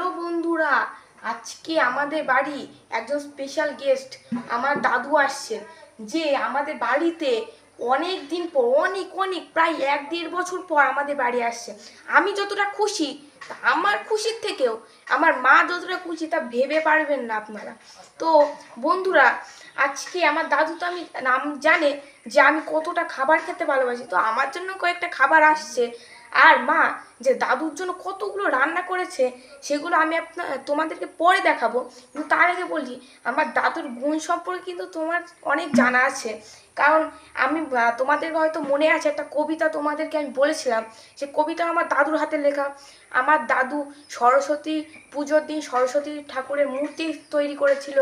Hello বন্ধুরা, আজকে আমাদের বাড়ি একজন স্পেশাল গেস্ট আমার দাদু আসছেন, যে আমাদের বাড়িতে অনেক দিন পর, অনেক অনেক, প্রায় এক দেড় বছর পর আমাদের বাড়ি আসছে। আমি যতটা খুশি আমার খুশির থেকেও, আমার মা যতটা খুশি তা ভেবে পারবেন না আপনারা। তো বন্ধুরা, আজকে আমার দাদু তো আমি, নাম জানে যে আমি কতটা খাবার খেতে ভালোবাসি, তো আমার জন্য কয়েকটা খাবার আসছে। আর মা যে দাদুর জন্য কতগুলো রান্না করেছে, সেগুলো আমি আপনার তোমাদেরকে পরে দেখাবো। কিন্তু তার আগে বলি, আমার দাদুর গুণ সম্পর্কে কিন্তু তোমার অনেক জানা আছে। কারণ আমি তোমাদের হয়তো মনে আছে, একটা কবিতা তোমাদেরকে আমি বলেছিলাম সে কবিতা আমার দাদুর হাতে লেখা। আমার দাদু সরস্বতী পুজোর দিন সরস্বতী ঠাকুরের মূর্তি তৈরি করেছিল।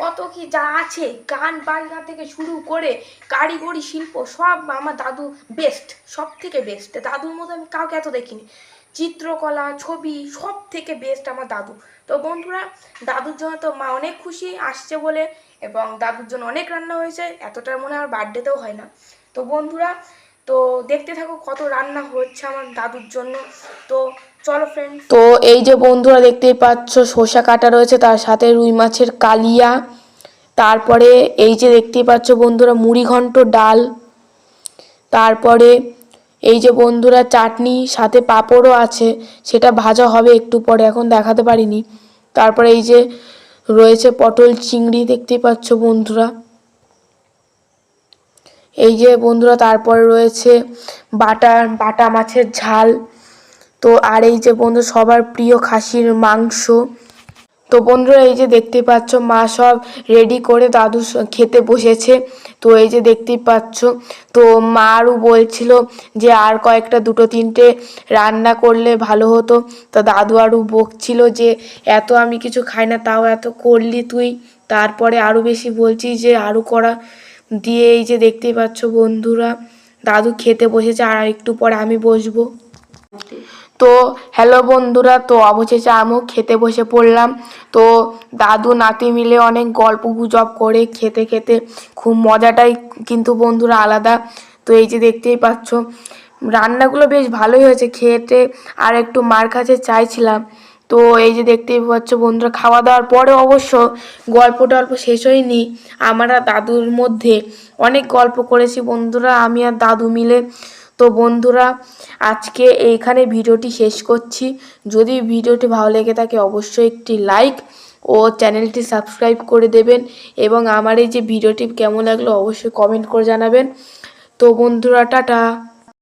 কত কি যা আছে, গান বাজনা থেকে শুরু করে কারিগরি শিল্প, সব আমার দাদু বেস্ট সব থেকে বেস্ট দাদুর মতো আমি কাউকে এত দেখিনি। চিত্রকলা, ছবি, সব থেকে বেস্ট আমার দাদু। তো বন্ধুরা, দাদুর জন্য তো মা অনেক খুশি, আসছে বলে, এবং দাদুর জন্য অনেক রান্না হয়েছে, এতটার মনে হয় বার্থডেতেও হয় না। তো বন্ধুরা, তো দেখতে থাকো কত রান্না হচ্ছে আমার দাদুর জন্য। তো চলো ফ্রেন্ড তো এই যে বন্ধুরা দেখতেই পাচ্ছ, শসা কাটা রয়েছে, তার সাথে রুই মাছের কালিয়া, তারপরে এই যে দেখতেই পাচ্ছ বন্ধুরা মুড়ি ঘন্ট ডাল, তারপরে এই যে বন্ধুরা, চাটনি, সাথে পাঁপড়ও আছে, সেটা ভাজা হবে একটু পরে, এখন দেখাতে পারিনি। তারপরে এই যে রয়েছে পটল চিংড়ি, দেখতেই পাচ্ছ বন্ধুরা। এই যে বন্ধুরা, তারপরে রয়েছে বাটা বাটা মাছের ঝাল। তো আর এই যে বন্ধু সবার প্রিয় খাসির মাংস। তো বন্ধুরা, এই যে দেখতে পাচ্ছ, মা সব রেডি করে দাদু খেতে বসেছে। তো এই যে দেখতেই পাচ্ছ, তো মা আরও বলছিল যে আর কয়েকটা দুটো তিনটে রান্না করলে ভালো হতো। তো দাদু আরও বকছিল যে, এত আমি কিছু খাই না, তাও এত করলি তুই? তারপরে আরও বেশি বলছি যে, আরও করা। দিয়ে এই যে দেখতেই পাচ্ছ বন্ধুরা, দাদু খেতে বসেছে, আর একটু পরে আমি বসবো। তো হ্যালো বন্ধুরা, তো অবশেষে আমিও খেতে বসে পড়লাম। তো দাদু, নাতি মিলে অনেক গল্প গুজব করে খেতে খেতে খুব মজাটাই কিন্তু বন্ধুরা আলাদা। তো এই যে দেখতেই পাচ্ছ, রান্নাগুলো বেশ ভালোই হয়েছে, খেতে আর একটু মার কাছে চাইছিলাম। তো এই যে দেখতেই পাচ্ছ বন্ধুরা খাওয়া দাওয়ার পরে অবশ্য গল্প টল্প শেষ হয়নি। আমরা দাদুর মধ্যে অনেক গল্প করেছি বন্ধুরা, আমি আর দাদু মিলে। তো বন্ধুরা, আজকে এইখানে ভিডিওটি শেষ করছি। যদি ভিডিওটি ভালো লেগে থাকে, অবশ্যই একটি লাইক ও চ্যানেলটি সাবস্ক্রাইব করে দেবেন এবং আমার এই যে ভিডিওটি কেমন লাগল, অবশ্যই কমেন্ট করে জানাবেন। তো বন্ধুরা, টাটা।